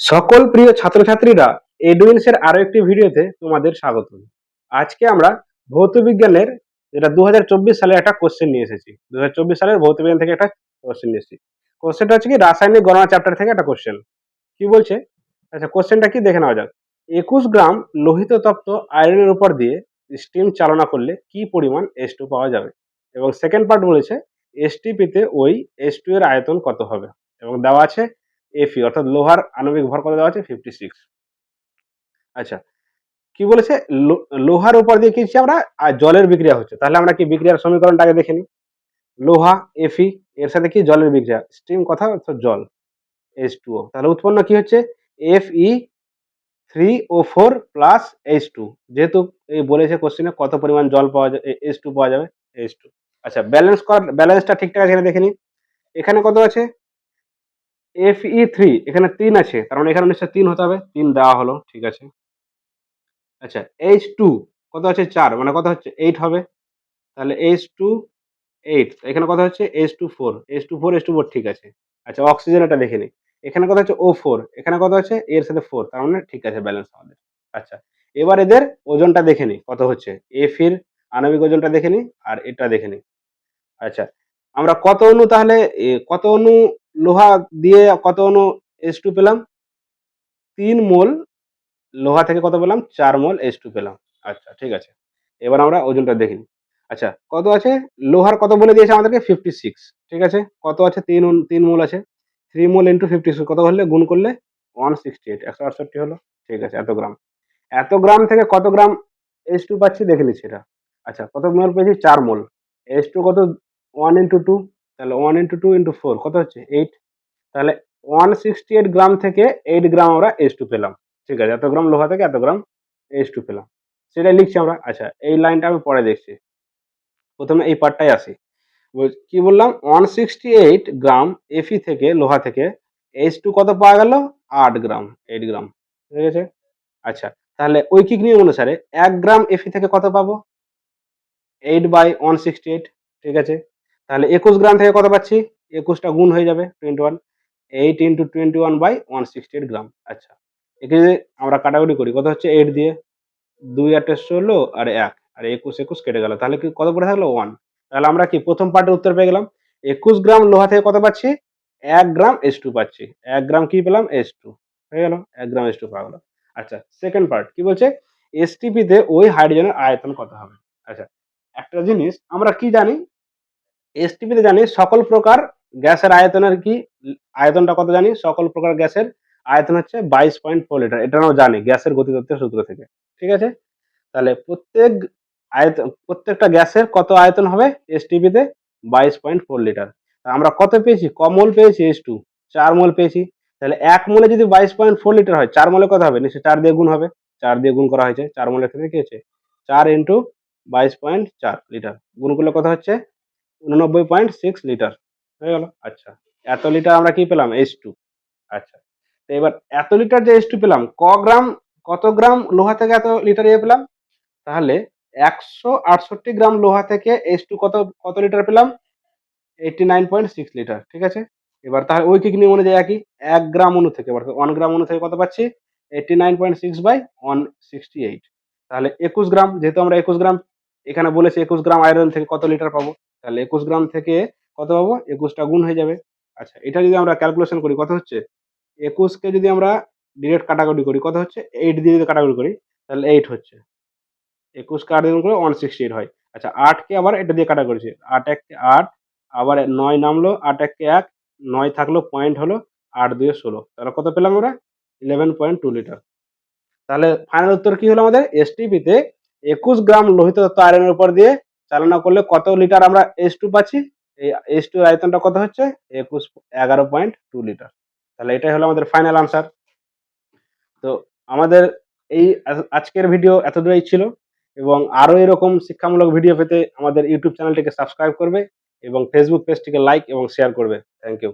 সকল প্রিয় ছাত্রছাত্রীরা এডুইন্স এর আরও একটি ভিডিওতে তোমাদের স্বাগত। আজকে আমরা ভৌত বিজ্ঞানের যেটা দু হাজার চব্বিশ সালে একটা কোশ্চেন নিয়ে এসেছি। দু হাজার চব্বিশ সালের ভৌত বিজ্ঞান থেকে একটা কোশ্চেন নিয়ে এসেছি। কোশ্চেনটা হচ্ছে কি, রাসায়নিক গণনা চ্যাপ্টার থেকে একটা কোশ্চেন কি বলছে? আচ্ছা কোশ্চেনটা কি দেখে নেওয়া যাক। একুশ গ্রাম লোহিত তপ্ত আয়রনের উপর দিয়ে স্টিম চালনা করলে কি পরিমাণ এস টু পাওয়া যাবে? এবং সেকেন্ড পার্ট বলেছে এস এসটিপিতে ওই এস টু এর আয়তন কত হবে? এবং দেওয়া আছে এফি অর্থাৎ লোহার আণবিক ভর কত দেওয়া আছে ফিফটি সিক্স আচ্ছা কি বলেছে? লোহার উপর দিয়ে কি হচ্ছে আমরা? আর জলের বিক্রিয়া হচ্ছে। তাহলে আমরা কি বিক্রিয়ার সমীকরণটা আগে দেখে নিই? লোহা এফি এর সাথে কি জলের বিক্রিয়া? স্টিম কথা জল এইচ টু ও তাহলে উৎপন্ন কি হচ্ছে? F E three O four plus H two যেহেতু এই বলেছে কোশ্চেনে কত পরিমাণ জল পাওয়া যাবে এইচ টু পাওয়া যাবে? এইচ টু আচ্ছা ব্যালেন্স কর ব্যালেন্সটা ঠিকঠাক কিনা দেখে নিই। এখানে কত আছে? এফ ই থ্রি এখানে তিন আছে, তার মানে এখানে নিশ্চয় তিন হতে হবে, তিন দেওয়া হলো, ঠিক আছে? আচ্ছা এইচ টু কত আছে চার মানে কত হচ্ছে এইট হবে? তাহলে এইচ টু এইট এখানে কথা হচ্ছে? H two four H two four H two four ঠিক আছে। আচ্ছা অক্সিজেন এটা দেখে নিই। এখানে কথা হচ্ছে? ও ফোর এখানে কথা হচ্ছে? এর সাথে ফোর তার মানে ঠিক আছে ব্যালেন্স আমাদের। আচ্ছা এবার এদের ওজনটা দেখে নিই, কত হচ্ছে? এফির আণবিক ওজনটা দেখে নিই, আর এটা দেখে নিই। আচ্ছা আমরা কত অণু তাহলে কত অণু লোহা দিয়ে কত অণু এস টু পেলাম? তিন মোল। লোহা থেকে কত পেলাম? চার মোল এস টু পেলাম। আচ্ছা ঠিক আছে। এবার আমরা ওজনটা দেখি। আচ্ছা কত আছে? লোহার কত বলে দিয়েছে আমাদেরকে? ফিফটি সিক্স ঠিক আছে? কত আছে? তিন তিন মোল আছে। Three mole into fifty six কত হলে? গুণ করলে ওয়ান সিক্সটি এইট একশো আটষট্টি হলো। ঠিক আছে, এত গ্রাম। এত গ্রাম থেকে কত গ্রাম এস টু পাচ্ছি? দেখে নিচ্ছি এটা। আচ্ছা কত মোল পেয়েছি? চার মোল। এস টু কত? ওয়ান ইন্টু টু তাহলে one into two into four কত হচ্ছে? এইট তাহলে ওয়ান সিক্সটি এইট গ্রাম থেকে এইট গ্রাম আমরা এইচ টু পেলাম। ঠিক আছে, এত গ্রাম লোহা থেকে এত গ্রাম এইচ টু পেলাম। সেটাই লিখছি আমরা। আচ্ছা এই লাইনটা আমি পরে দেখছি। প্রথমে এই পার্টটাই আসি। কি বললাম? ওয়ান সিক্সটি এইট গ্রাম এফি থেকে, লোহা থেকে এইচ টু কত পাওয়া গেল? আট গ্রাম এইট গ্রাম। ঠিক আছে? আচ্ছা তাহলে ঐকিক নিয়ম অনুসারে এক গ্রাম এফি থেকে কত পাবো? Eight by one sixty eight ঠিক আছে? তাহলে একুশ গ্রাম থেকে কত পাচ্ছি? একুশটা গুণ হয়ে যাবে twenty one eight into twenty one by one sixty eight gram. আচ্ছা একে যদি আমরা কাটাকুটি করি, কত হচ্ছে? এইট দিয়ে দুই আটে ষোলো আর এক, আর একুশ একুশ কেটে গেল। তাহলে কি কত পড়ে থাকল? ওয়ান তাহলে আমরা কি প্রথম পার্টের উত্তর পেয়ে গেলাম? একুশ গ্রাম লোহা থেকে কত পাচ্ছি? এক গ্রাম এস টু পাচ্ছি। এক গ্রাম কি পেলাম? S two. হয়ে গেল? এক গ্রাম এস টু পাওয়া গেল। আচ্ছা সেকেন্ড পার্ট কি বলছে? এসটিপিতে ওই হাইড্রোজেনের আয়তন কত হবে? আচ্ছা একটা জিনিস আমরা কি জানি? এসটিপিতে জানি সকল প্রকার গ্যাসের আয়তনের কি? আয়তনটা কত জানি সকল প্রকার গ্যাসের আয়তন হচ্ছে বাইশ পয়েন্ট ফোর লিটার। এটা আমরা জানি গ্যাসের গতিতত্ত্বের সূত্র থেকে। ঠিক আছে? তাহলে প্রত্যেক আয়তন প্রত্যেকটা গ্যাসের কত আয়তন হবে? এসটিপিতে বাইশ পয়েন্ট ফোর লিটার। আমরা কত পেয়েছি? ক মোল পেয়েছি? এস টু চার মোল পেয়েছি। তাহলে এক মোলে যদি বাইশ পয়েন্ট ফোর লিটার হয়, চার মোলে কত হবে? নিশ্চয়ই চার দিয়ে গুণ হবে। চার দিয়ে গুণ করা হয়েছে। চার মোলের ক্ষেত্রে কি হচ্ছে চার ইন্টু বাইশ পয়েন্ট চার লিটার। গুণ করলে কত হচ্ছে? উননব্বই পয়েন্ট সিক্স লিটার হয়ে গেল? আচ্ছা। এত লিটার আমরা কি পেলাম? এইচ টু আচ্ছা। তো এবার এত লিটার যে এইচ টু পেলাম, ক গ্রাম, কত গ্রাম লোহা থেকে এত লিটার ইয়ে পেলাম? তাহলে একশো আটষট্টি গ্রাম লোহা থেকে এইচ টু কত কত লিটার পেলাম? Eighty nine point six litre ঠিক আছে? এবার তাহলে ঐকিক নিয়ম অনুযায়ী একই, এক গ্রাম অণু থেকে অর্থাৎ ওয়ান গ্রাম অণু থেকে কত পাচ্ছি? Eighty nine point six by one sixty eight তাহলে একুশ গ্রাম, যেহেতু আমরা একুশ গ্রাম, এখানে বলেছি একুশ গ্রাম আয়রন থেকে কত লিটার পাবো? তাহলে একুশ গ্রাম থেকে কত পাবো? একুশটা গুণ হয়ে যাবে। আচ্ছা এটা যদি আমরা ক্যালকুলেশন করি, কত হচ্ছে? একুশকে যদি আমরা ডিরেক্ট কাটাকুটি করি, কত হচ্ছে? এইট দিয়ে যদি কাটাকুটি করি, তাহলে এইট হচ্ছে। একুশকে আট দিন করে ওয়ান সিক্সটি এইট হয়। আচ্ছা আটকে আবার এটা দিয়ে কাটা করেছি আট এককে আট, আবার নয় নামলো, আট এককে এক, নয় থাকল পয়েন্ট হলো আট দুয়ে ষোলো। তাহলে কত পেলাম আমরা? ইলেভেন পয়েন্ট টু লিটার তাহলে ফাইনাল উত্তর কি হলো আমাদের? এসটিপিতে একুশ গ্রাম লোহিত তত্ত্ব আয়রনের উপর দিয়ে চালনা করলে কত লিটার আমরা এস টু পাচ্ছি? এই এস টু আয়তনটা কত হচ্ছে? একুশ, এগারো পয়েন্ট টু লিটার। তাহলে এটাই হলো আমাদের ফাইনাল আনসার তো আমাদের এই আজকের ভিডিও এত দূরেই ছিল এবং আরও এরকম শিক্ষামূলক ভিডিও পেতে আমাদের ইউটিউব চ্যানেলটিকে সাবস্ক্রাইব করবে এবং ফেসবুক পেজটিকে লাইক এবং শেয়ার করবে। Thank you